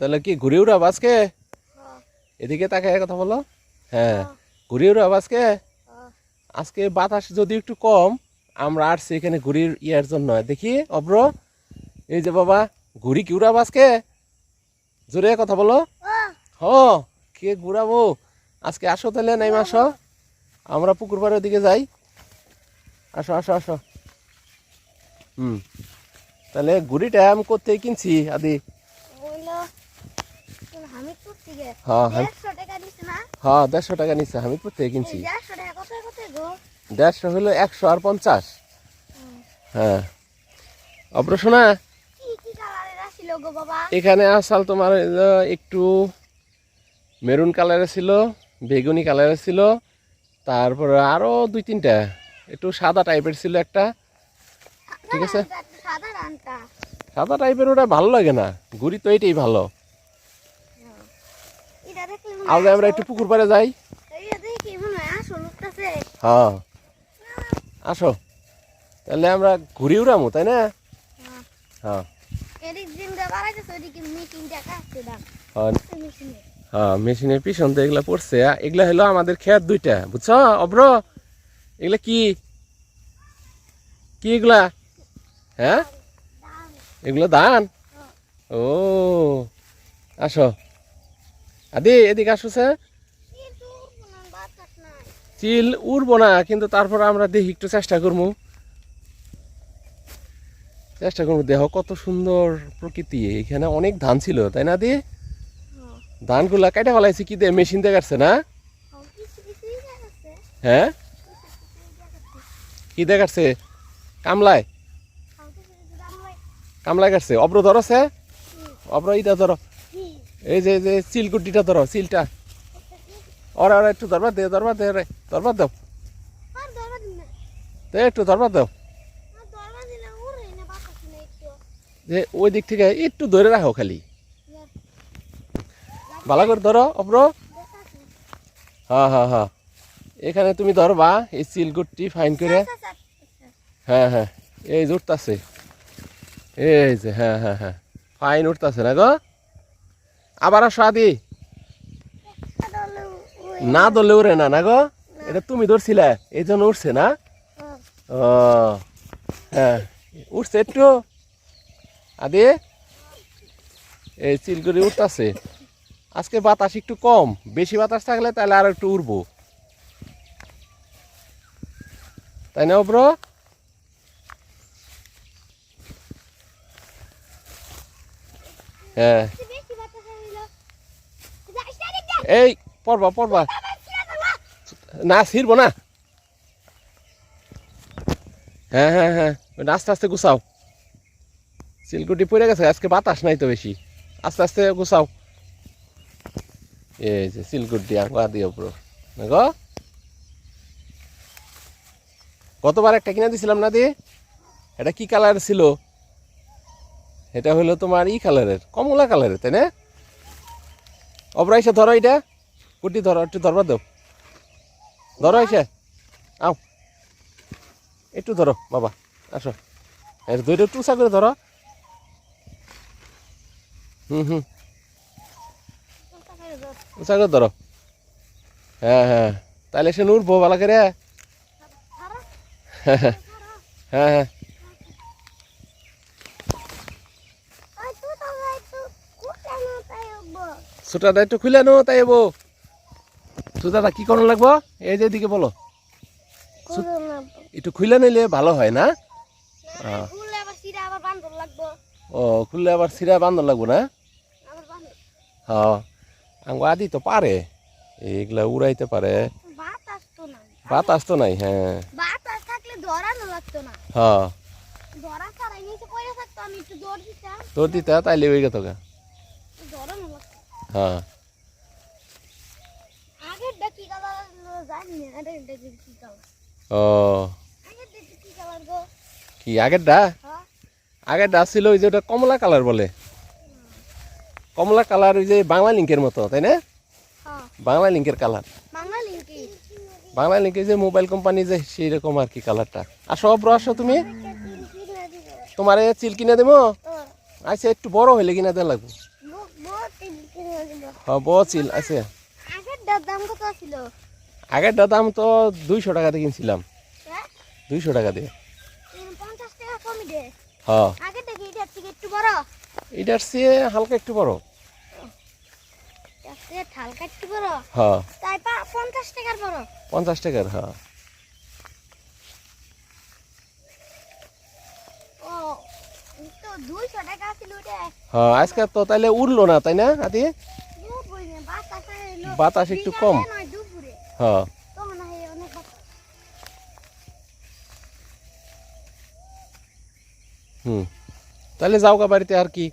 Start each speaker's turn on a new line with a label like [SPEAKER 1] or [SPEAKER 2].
[SPEAKER 1] তাহলে কি ঘুরে উড়াব আজকে? এদিকে তাকে কথা বলো। হ্যাঁ ঘুরে উড়াব আজকে? আজকে বাতাস যদি একটু কম, আমরা আসছি এখানে ঘুরির ইয়ার জন্য। দেখি অব্র এই যে বাবা, ঘুরি কি উড়াব আজকে? জোরে কথা বলো। হ, কে ঘুরাবো? আজকে আসো তাহলে নাই আসো। আমরা পুকুর পাড়ের দিকে যাই। আসো আসো আসো। হুম, তাহলে ঘুড়িটা আমি করতে কিনছি, আদি? হ্যাঁ হ্যাঁ
[SPEAKER 2] দেড়শো টাকা
[SPEAKER 1] হ্যাঁ নিচ্ছে হামিদপুর থেকে কিনছি।
[SPEAKER 2] দেড়শো টাকা কত কত গো?
[SPEAKER 1] দেড়শো হলো একশো আর পঞ্চাশ। হ্যাঁ।
[SPEAKER 2] আসছিল গো বাবা?
[SPEAKER 1] এখানে আসাল তোমার একটু মেরুন কালারের ছিল বেগুনি কালারের ছিল তারপরে আরও দুই তিনটা একটু সাদা টাইপের ছিল একটা। ঠিক আছে।
[SPEAKER 2] সাদা
[SPEAKER 1] টাইপের ওটা ভালো লাগে না ঘুরি তো এটাই ভালো। আজ আমরা একটু পুকুর পাড়ে যাই।
[SPEAKER 2] হয়
[SPEAKER 1] হ্যাঁ। আসো। তাহলে আমরা ঘুরি উড়ামো তাই না? হ্যাঁ। হ্যাঁ।
[SPEAKER 2] মেশিনে
[SPEAKER 1] হ্যাঁ। মেশিনের পিছন তো এগুলা পড়ছে এগুলা হলো আমাদের ক্ষেত দুইটা বুঝছ অব্র এগুলা কি? কি এগুলা? হ্যাঁ? এগুলো ধান? ও আসো। আদি এদিকে আসো স্যার।
[SPEAKER 2] কিন্তু কোনো বাতাস নাই
[SPEAKER 1] চিল উড়বো না কিন্তু তারপর আমরা দেখি একটু চেষ্টা করব। চেষ্টা করব দেহ কত সুন্দর প্রকৃতি। এখানে অনেক ধান ছিল তাই না দি
[SPEAKER 2] হ্যাঁ।
[SPEAKER 1] ধানগুলা কেটে ফেলাইছে কি দিয়ে? মেশিন দিয়ে কাটছে না?
[SPEAKER 2] হ্যাঁ,
[SPEAKER 1] কি দিয়ে কাটছে? কামলায়? কামলায় কাটছে। অব্র ধরছে অব্র ইটা ধরো। এই যে যে চিলকুটিটা ধরো চিলটা ওরা ওরা একটু ধরবার দে ধরবার দে রে ধরবার দাও। দে একটু ধরবার দাও। যে ওই দিক থেকে একটু ধরে রাখো খালি। ভালো করে ধরো অব্র
[SPEAKER 2] দেখাচ্ছি।
[SPEAKER 1] হ্যাঁ হ্যাঁ হ্যাঁ। এখানে তুমি ধরবা এই চিলকুটি ফাইন করে। হ্যাঁ হ্যাঁ। এই যে উঠতাছে। এই যে হ্যাঁ হ্যাঁ হ্যাঁ। ফাইন উঠতাছে না গো? আবার আসো আদি। না ধরলে উড়ে না না গো? এটা তুমি ধরছিলে, এই জন্য উঠছে না? ও হ্যাঁ উঠছে একটু। আদি, এই চিলগুড়ি উঠতাছে আজকে বাতাস একটু কম, বেশি বাতাস থাকলে তাহলে আর একটু উড়বো। তাই না ব্রো হ্যাঁ
[SPEAKER 2] বেশি বাতাস হইল যাইস না দিক
[SPEAKER 1] এই, পড়বা পড়বা। না, ছিড়বো না। হ্যাঁ হ্যাঁ হ্যাঁ ওটা আস্তে আস্তে গুছাও। সিলকুটি পড়ে গেছে, আজকে বাতাস নাই তো বেশি। আস্তে আস্তে গুছাও। এই যে সিলকুটি আঁকা দিয়ে পুরো না গো? গতবার একটা কিনে দিছিলাম না দি? এটা কি কালার ছিল? এটা হলো তোমার ই কালারের, কমলা কালারের, তাই না? অবরাইসে ধরো এটা। কুটি ধরো একটু ধরবার দাও ধরো এসে আও। একটু ধরো বাবা আসো। এর দুইটা একটু উঁচা করে ধরো। হুম হুম। উঁচা করে ধরো। হ্যাঁ হ্যাঁ। তাহলে সে নুরবো ভালো করে। হ্যাঁ হ্যাঁ।
[SPEAKER 2] ওই তো তো ভাই তো কুটানো তাই
[SPEAKER 1] সুতাটা একটু খুলে নো তাই এবো সুতাটা কি করণ লাগবো? এই যে এদিকে বলো।
[SPEAKER 2] করো
[SPEAKER 1] একটু খুলে নিলে ভালো হয় না? ও খুললে আবার সিরা বান্ধন লাগবো না? হ্যাঁ আঙ্গো আদি তো পারে। এইগুলা উড়াইতে পারে।
[SPEAKER 2] বাতাস তো নাই।
[SPEAKER 1] হ্যাঁ।
[SPEAKER 2] বাতাস থাকলে ধরানো লাগতো না।
[SPEAKER 1] হ্যাঁ
[SPEAKER 2] ধরা ছাড়াই নিচে পড়ে থাকতো আমি একটু দৌড় দিতাম।
[SPEAKER 1] তোর দিতে তাইলে ওই গেত গা। হ্যাঁ। ও।
[SPEAKER 2] কি
[SPEAKER 1] আগেরটা?
[SPEAKER 2] হ্যাঁ।
[SPEAKER 1] আগেরটা ছিল ওই যে ওটা কমলা কালার বলে। কমলা কালার ওই যে বাংলা লিঙ্কের মতো তাই না?
[SPEAKER 2] হ্যাঁ।
[SPEAKER 1] বাংলা লিঙ্কের কালার বাংলা লিঙ্কের যে মোবাইল কোম্পানি যে সেই রকম আর কি কালারটা আসো অব্র আসো তুমি? তোমার চিল কিনে দেবো? আচ্ছা একটু বড় হইলে কিনা দেওয়া লাগবে। চিল আছে। আগেরটা দাম তো দুইশো টাকা দিয়ে কিনছিলাম। দুইশো টাকা দিয়ে হ্যাঁ।
[SPEAKER 2] এটার
[SPEAKER 1] চেয়ে হালকা একটু বড়।
[SPEAKER 2] হালকা একটু বড়?
[SPEAKER 1] হ্যাঁ।
[SPEAKER 2] পঞ্চাশ টাকার
[SPEAKER 1] হ্যাঁ
[SPEAKER 2] ও তো দুইশো টাকা ছিল ওটা
[SPEAKER 1] হ্যাঁ আজকে তো তাইলে উঠল না তাই না আদি
[SPEAKER 2] বাতাস
[SPEAKER 1] একটু কম। হ্যাঁ। হুম। তাহলে যাও বাড়িতে আর কি।